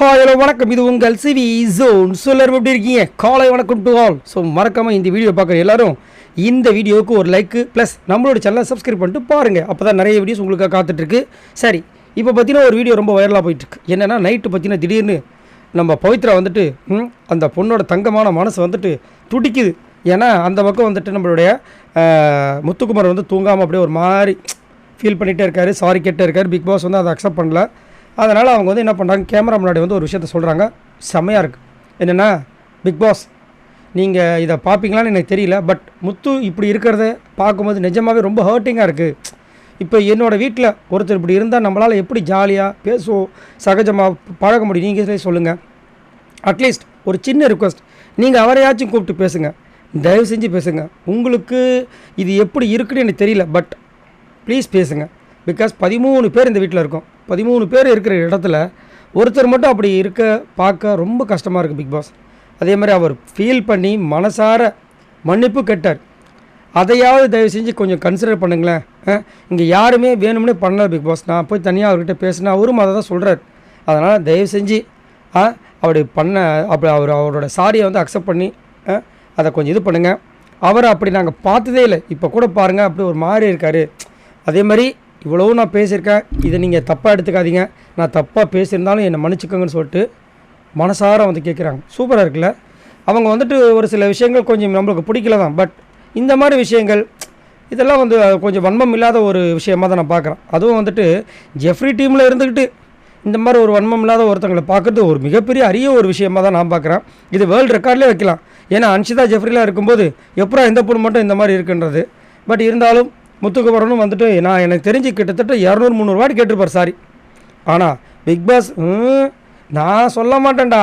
Hi hello வணக்கம். இது உங்கள் சிவி ஜோன் சொல்லர் எப்படி இருக்கீங்க? காலை வணக்கம் டு ஆல் ஸோ மறக்காமல் இந்த வீடியோ பார்க்குற எல்லாரும் இந்த வீடியோவுக்கு ஒரு லைக்கு ப்ளஸ் நம்மளோட சேனலை சப்ஸ்கிரைப் பண்ணிட்டு பாருங்கள் அப்போ தான் நிறைய வீடியோஸ் உங்களுக்கு காத்துட்ருக்கு. சரி இப்போ பார்த்தீங்கன்னா ஒரு வீடியோ ரொம்ப வைரலாக போயிட்டுருக்கு என்னென்னா நைட்டு பார்த்தீங்கன்னா திடீர்னு நம்ம பவித்ரா வந்துட்டு அந்த பொண்ணோட தங்கமான மனசு வந்துட்டு துடிக்குது. ஏன்னா அந்த பக்கம் வந்துட்டு நம்மளுடைய முத்துக்குமார் வந்து தூங்காமல் அப்படியே ஒரு மாதிரி ஃபீல் பண்ணிகிட்டே இருக்காரு. சாரி கேட்டே இருக்காரு. பிக் பாஸ் வந்து அதை அக்செப்ட் பண்ணல. அதனால் அவங்க வந்து என்ன பண்ணுறாங்க கேமரா முன்னாடி வந்து ஒரு விஷயத்த சொல்கிறாங்க செம்மையாக இருக்குது என்னென்னா பிக் பாஸ் நீங்கள் இதை பார்ப்பீங்களான்னு எனக்கு தெரியல. பட் முத்து இப்படி இருக்கிறத பார்க்கும்போது நிஜமாகவே ரொம்ப ஹர்ட்டிங்காக இருக்குது இப்போ என்னோடய வீட்டில் ஒருத்தர் இப்படி இருந்தால் நம்மளால் எப்படி ஜாலியாக பேசுவோம் சகஜமாக பழக முடியும்? நீங்களே சொல்லுங்கள் அட்லீஸ்ட் ஒரு சின்ன ரிக்வஸ்ட் நீங்கள் அவரையாச்சும் கூப்பிட்டு பேசுங்க. தயவு செஞ்சு பேசுங்க. உங்களுக்கு இது எப்படி இருக்குன்னு எனக்கு தெரியல. பட் ப்ளீஸ் பேசுங்கள் பிகாஸ் பதிமூணு பேர் இந்த வீட்டில் இருக்கோம். பதிமூணு பேர் இருக்கிற இடத்துல ஒருத்தர் மட்டும் அப்படி இருக்க பார்க்க ரொம்ப கஷ்டமாக இருக்குது பிக் பாஸ் அதே மாதிரி அவர் ஃபீல் பண்ணி மனசார மன்னிப்பு கெட்டார். அதையாவது தயவு செஞ்சு கொஞ்சம் கன்சிடர் பண்ணுங்களேன். இங்கே யாருமே வேணும்னே பண்ணல பிக் பாஸ் நான் போய் தனியாக அவர்கிட்ட பேசினா அவரும் அதை தான் சொல்கிறார் அதனால் தயவு செஞ்சு அப்படி பண்ண அப்படி அவர் அவரோட சாரியை வந்து அக்செப்ட் பண்ணி ஆ, அதை கொஞ்சம் இது பண்ணுங்கள் அவரை அப்படி நாங்கள் பார்த்ததே இல்லை. இப்போ கூட பாருங்கள் அப்படி ஒரு மாதிரி இருக்கார். அதே மாதிரி இவ்வளவும் நான் பேசியிருக்கேன். இதை நீங்கள் தப்பாக எடுத்துக்காதீங்க. நான் தப்பாக பேசியிருந்தாலும் என்னை மன்னிச்சுக்கோங்கன்னு சொல்லிட்டு மனசார வந்து கேட்குறாங்க சூப்பராக இருக்குல்ல? அவங்க வந்துட்டு ஒரு சில விஷயங்கள் கொஞ்சம் நம்மளுக்கு பிடிக்கல தான். பட் இந்த மாதிரி விஷயங்கள் இதெல்லாம் வந்து கொஞ்சம் வன்மம் இல்லாத ஒரு விஷயமா தான் நான் பார்க்குறேன். அதுவும் வந்துட்டு ஜெஃப்ரி டீமில் இருந்துக்கிட்டு இந்த மாதிரி ஒரு வன்மம் இல்லாத ஒருத்தங்களை பார்க்குறது ஒரு மிகப்பெரிய அரிய ஒரு விஷயமா தான் நான் பார்க்குறேன். இது வேர்ல்டு ரெக்கார்ட்லேயே வைக்கலாம். ஏன்னா அன்ஷிதா ஜெஃப்ரிலாம் இருக்கும்போது எப்படா இந்த பொண்ணு மட்டும் இந்த மாதிரி இருக்குன்றது. பட் இருந்தாலும் முத்துக்குமரனும் வந்துட்டு நான் எனக்கு தெரிஞ்சு கிட்டத்தட்ட இரநூறு முந்நூறுவாடி கேட்டிருப்பார் சாரி ஆனால் பிக் பாஸ் ம், நான் சொல்ல மாட்டேன்டா.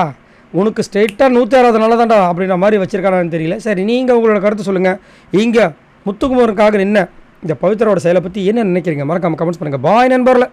உனக்கு ஸ்ட்ரெயிட்டாக நூற்றி அறுபதுனால தான்டா அப்படின்ற மாதிரி வச்சுருக்கானான்னு தெரியல. சரி நீங்கள் உங்களோட கருத்து சொல்லுங்கள் இங்கே முத்துக்குமரனுக்காக என்ன இந்த பவித்ரோட செயலை பற்றி என்ன நினைக்கிறீங்க? மறக்காமல் கமெண்ட்ஸ் பண்ணுங்கள் பாய் நண்பரில்